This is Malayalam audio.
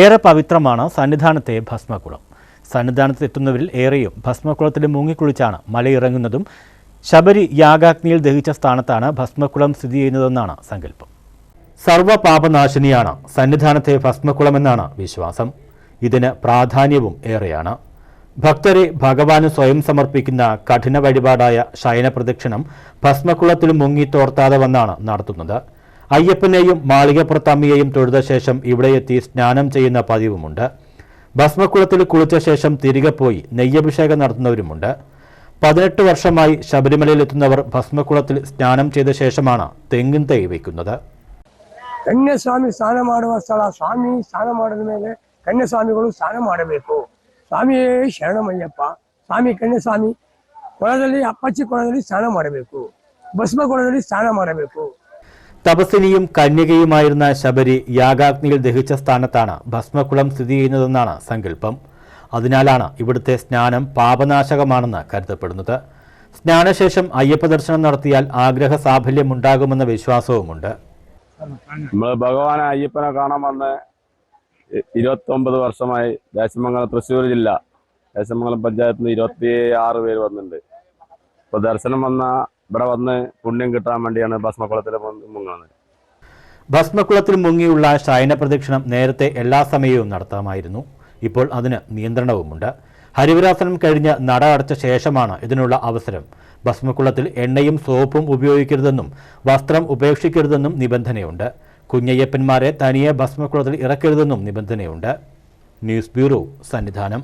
ഏറെ പവിത്രമാണ് സന്നിധാനത്തെ ഭസ്മകുളം. സന്നിധാനത്ത് എത്തുന്നവരിൽ ഏറെയും ഭസ്മകുളത്തിൽ മുങ്ങിക്കുളിച്ചാണ് മലയിറങ്ങുന്നതും ശബരി യാഗാഗ്നിയിൽ ദഹിച്ച സ്ഥാനത്താണ് ഭസ്മകുളം സ്ഥിതി ചെയ്യുന്നതെന്നാണ് സങ്കല്പം. സർവപാപനാശിനിയാണ് സന്നിധാനത്തെ ഭസ്മകുളമെന്നാണ് വിശ്വാസം. ഇതിന് പ്രാധാന്യവും ഏറെയാണ്. ഭക്തരെ ഭഗവാന് സ്വയം സമർപ്പിക്കുന്ന കഠിന വഴിപാടായ ശയന ഭസ്മകുളത്തിൽ മുങ്ങി തോർത്താതെ വന്നാണ് നടത്തുന്നത്. അയ്യപ്പനെയും മാളികപ്പുറത്തമ്മയെയും തൊഴുത ശേഷം ഇവിടെയെത്തി സ്നാനം ചെയ്യുന്ന പതിവുമുണ്ട് ഭസ്മക്കുളത്തിൽ കുളിച്ച ശേഷം തിരികെ പോയി നെയ്യഭിഷേകം നടത്തുന്നവരുമുണ്ട് പതിനെട്ട് വർഷമായി ശബരിമലയിലെത്തുന്നവർ ഭസ്മക്കുളത്തിൽ സ്നാനം ചെയ്ത ശേഷമാണ് തെങ്ങിൻ തൈ വയ്ക്കുന്നത് ಕನ್ಯಾಸ್ವಾಮಿ ಸ್ನಾನ ಮಾಡುವ ಸ್ಥಳ ಸ್ವಾಮಿ ಸ್ನಾನ ಮಾಡಿದ ಮೇಲೆ ಕನ್ಯಾಸ್ವಾಮಿಗಳು ಸ್ನಾನ ಮಾಡಬೇಕು ಸ್ವಾಮಿಯೇ ಶರಣಮಯ್ಯಪ್ಪ ಸ್ವಾಮಿ ಕನ್ಯಾಸ್ವಾಮಿ ಕೊಳದಲ್ಲಿ ಅಪ್ಪಚ್ಚಿ ಕೊಳದಲ್ಲಿ ಸ್ನಾನ ಮಾಡಬೇಕು ಭಸ್ಮ ಕೊಳದಲ್ಲಿ ಸ್ನಾನ ಮಾಡಬೇಕು തപസ്വിനിയും കന്യകയുമായിരുന്ന ശബരി യാഗാഗ്നിയിൽ ദഹിച്ച സ്ഥാനത്താണ് ഭസ്മകുളം സ്ഥിതി ചെയ്യുന്നതെന്നാണ് സങ്കല്പം. അതിനാലാണ് ഇവിടുത്തെ സ്നാനം പാപനാശകമാണെന്ന് കരുതപ്പെടുന്നത്. സ്നാനശേഷം അയ്യപ്പ ദർശനം നടത്തിയാൽ ആഗ്രഹ സാഫല്യം ഉണ്ടാകുമെന്ന വിശ്വാസവുമുണ്ട്. ഭഗവാനെ അയ്യപ്പനെ കാണാൻ വന്ന് ഇരുപത്തൊമ്പത് വർഷമായി ദേശമംഗലം തൃശ്ശൂർ ജില്ല ദേശമംഗലം പഞ്ചായത്തിൽ നിന്ന് ഇരുപത്തി ആറ് പേര് വന്നിട്ടുണ്ട്. ഇപ്പൊ ദർശനം വന്ന ഇവിടെ വന്ന് പുണ്യം കിട്ടാൻ വേണ്ടിയാണ് ഭസ്മക്കുളത്തിൽ മുങ്ങുന്നത്. ഭസ്മക്കുളത്തിൽ മുങ്ങിയുള്ള ശയന പ്രദക്ഷിണം നേരത്തെ എല്ലാ സമയവും നടത്താമായിരുന്നു. ഇപ്പോൾ അതിന് നിയന്ത്രണവുമുണ്ട്. ഹരിവരാസനം കഴിഞ്ഞ് നട അടച്ച ശേഷമാണ് ഇതിനുള്ള അവസരം. ഭസ്മക്കുളത്തിൽ എണ്ണയും സോപ്പും ഉപയോഗിക്കരുതെന്നും വസ്ത്രം ഉപേക്ഷിക്കരുതെന്നും നിബന്ധനയുണ്ട്. കുഞ്ഞയ്യപ്പന്മാരെ തനിയെ ഭസ്മക്കുളത്തിൽ ഇറക്കരുതെന്നും നിബന്ധനയുണ്ട്. News bureau Sannidhanam.